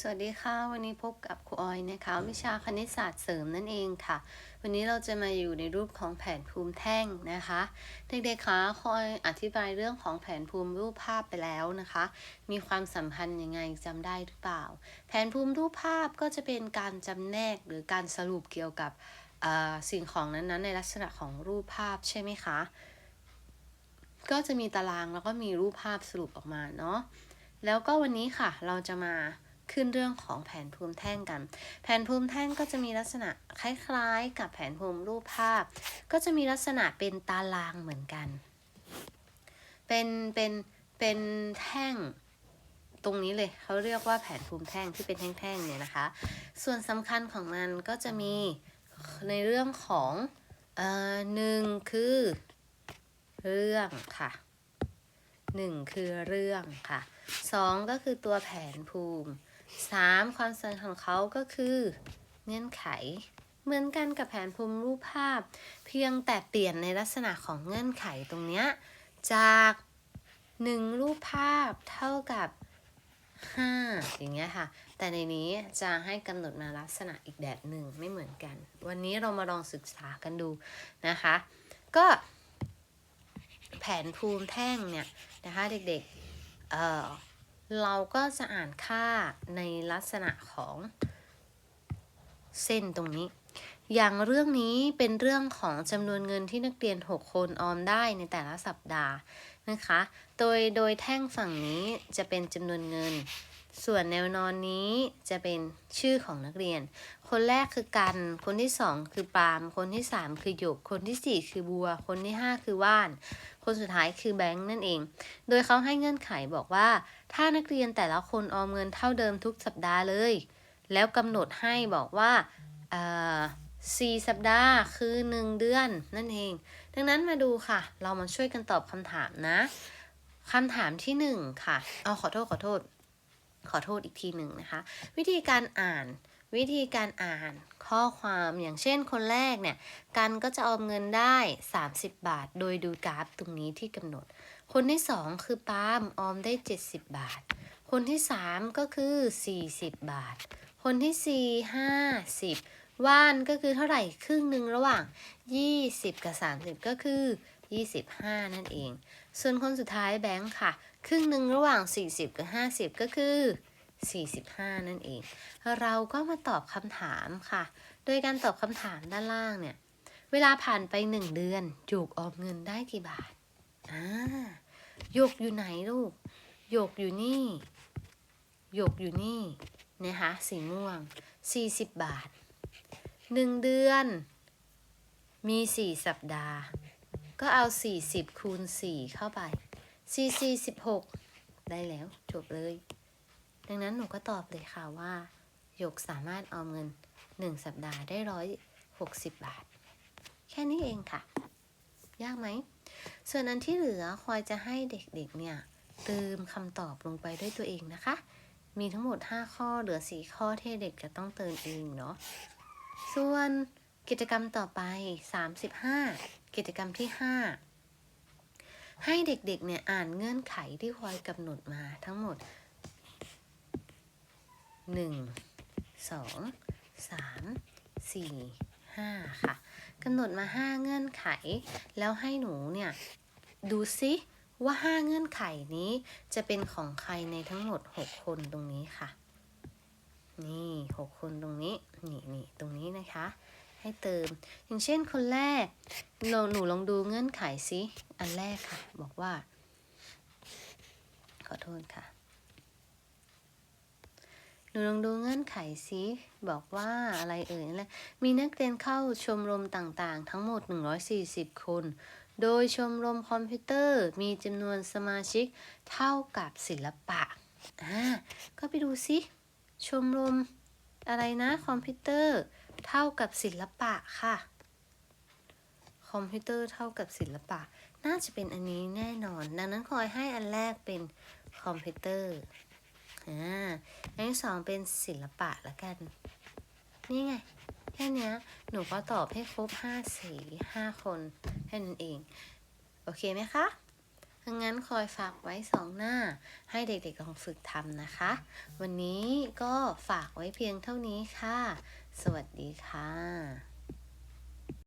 สวัสดีค่ะ วันนี้พบกับครูออยนะคะวิชาคณิตศาสตร์เสริมนั่นเองค่ะ วันนี้เราจะมาอยู่ในรูปของแผนภูมิแท่งนะคะเด็กๆคะคอยอธิบายเรื่องของแผนภูมิรูปภาพไปแล้วนะคะ มีความสัมพันธ์ยังไงจำได้หรือเปล่า แผนภูมิรูปภาพก็จะเป็นการจำแนกหรือการสรุปเกี่ยวกับอ่าสิ่งของนั้นๆ ในลักษณะของรูปภาพใช่ไหมคะก็จะมีตารางแล้วก็มีรูปภาพสรุปออกมาเนาะแล้วก็วันนี้ค่ะเราจะมา ขึ้นเรื่องของแผนภูมิแท่งกัน แผนภูมิแท่งก็จะมีลักษณะคล้ายๆ กับแผนภูมิรูปภาพ ก็จะมีลักษณะเป็นตารางเหมือนกัน เป็นเป็นเป็นแท่งตรงนี้เลยเขาเรียกว่าแผนภูมิแท่งที่เป็นแท่งๆเนี่ยนะคะ ส่วนสำคัญของมันก็จะมีในเรื่องของเอ่อหนึ่งคือเรื่องค่ะหนึ่งคือเรื่องค่ะสองก็คือตัวแผนภูมิ 3. ความสำคัญของเขาก็คือเงื่อนไข เหมือนกันกับแผนภูมิรูปภาพ เพียงแต่เปลี่ยนในลักษณะของเงื่อนไขตรงเนี้ยจาก 1 รูปภาพเท่ากับ 5 อย่างเงี้ยค่ะ แต่ในนี้จะให้กำหนดมาลักษณะอีกแบบหนึ่งไม่เหมือนกัน วันนี้เรามาลองศึกษากันดูนะคะ ก็แผนภูมิแท่งเนี่ยนะคะเด็กๆเอ่อ เราก็จะอ่านค่าในลักษณะของเส้นตรงนี้ อย่างเรื่องนี้เป็นเรื่องของจำนวนเงินที่นักเรียน 6 คนออมได้ในแต่ละสัปดาห์นะคะ โดยโดยแท่งฝั่งนี้จะเป็นจำนวนเงิน ส่วนแนวนอนนี้จะเป็นชื่อของนักเรียน คนแรกคือกัน คนที่2คือปาล์มคนที่3คือหยก คนทีสี่4คือบัว คนที่5คือว่าน คนสุดท้ายคือแบงค์นั่นเอง โดยเขาให้เงื่อนไขบอกว่า ถ้านักเรียนแต่ละคนออมเงินเท่าเดิมทุกสัปดาห์เลย แล้วกำหนดให้บอกว่าสี่สัปดาห์คือ1เดือนนั่นเอง ดังนั้นมาดูค่ะ เรามาช่วยกันตอบคำถามนะคำถามที่1ค่ะ เอาขอโทษขอโทษ ขอโทษอีกทีหนึ่งนะคะ วิธีการอ่านวิธีการอ่านข้อความอย่างเช่นคนแรกเนี่ย กันก็จะออมเงินได้ 30 บาท โดยดูกราฟตรงนี้ที่กำหนด คนที่ 2 คือปาล์มออมได้ 70 บาท คนที่ 3 ก็คือ 40 บาท คนที่ 4 50 ว่านก็คือเท่าไหร่ครึ่งหนึ่งระหว่าง 20 กับ 30 ก็คือ 25 นั่นเอง ส่วนคนสุดท้ายแบงค์ค่ะ ครึ่งหนึ่งระหว่าง 40 กับ 50 ก็คือ 45 นั่นเอง เราก็มาตอบคำถามค่ะ โดยการตอบคำถามด้านล่างเนี่ย เวลาผ่านไป 1 เดือนหยกออมเงินได้กี่บาทอ่าหยกอยู่ไหนลูกหยกอยู่นี่หยกอยู่นี่นะคะสีม่วง 40 บาท 1 เดือน มี 4 สัปดาห์ ก็เอา 40 คูณ 4 เข้าไป 4 4 16 ได้แล้วจบเลย ดังนั้นหนูก็ตอบเลยค่ะว่า หยกสามารถออมเงิน 1 สัปดาห์ได้ 160 บาท แค่นี้เองค่ะ ยากไหม ส่วนอันที่เหลือคอยจะให้เด็กๆเนี่ยเติมคำตอบลงไปด้วยตัวเองนะคะ มีทั้งหมด 5 ข้อเหลือ 4 ข้อที่เด็กจะต้องเติมเองเนาะ ส่วนกิจกรรมต่อไป 35 กิจกรรมที่ 5 ให้เด็กๆเนี่ยอ่านเงื่อนไขที่คอยกำหนดมาทั้งหมด 1 2 3 4 5 ค่ะกำหนดมา 5 เงื่อนไข แล้วให้หนูเนี่ย ดูซิว่า 5 เงื่อนไขนี้จะเป็นของใครในทั้งหมด 6 คนตรงนี้ค่ะ นี่ 6 คนตรงนี้ นี่นี่ตรงนี้นะคะ ให้เติม อย่างเช่นคนแรกเราหนูลองดูเงื่อนไขซิอันแรกค่ะ บอกว่า ขอโทษค่ะ หนูลองดูเงื่อนไขซิบอกว่าอะไรเอ่ยนั่นแหละมีนักเรียนเข้าชมรมต่างๆ ทั้งหมด 140 คน โดยชมรมคอมพิวเตอร์มีจำนวนสมาชิกเท่ากับศิลปะอ่าก็ไปดูซิชมรมอะไรนะคอมพิวเตอร์ เท่ากับศิลปะค่ะ คอมพิวเตอร์เท่ากับศิลปะ น่าจะเป็นอันนี้แน่นอน ดังนั้นคอยให้อันแรกเป็นคอมพิวเตอร์อ่าอันที่สองเป็นศิลปะละกัน นี่ไงแค่นี้หนูก็ตอบให้ครบห้าสีห้าคนแค่นั้นเอง โอเคไหมคะดังนั้นคอยฝากไว้สองหน้า ให้เด็กๆลองฝึกทำนะคะ วันนี้ก็ฝากไว้เพียงเท่านี้ค่ะ สวัสดีค่ะ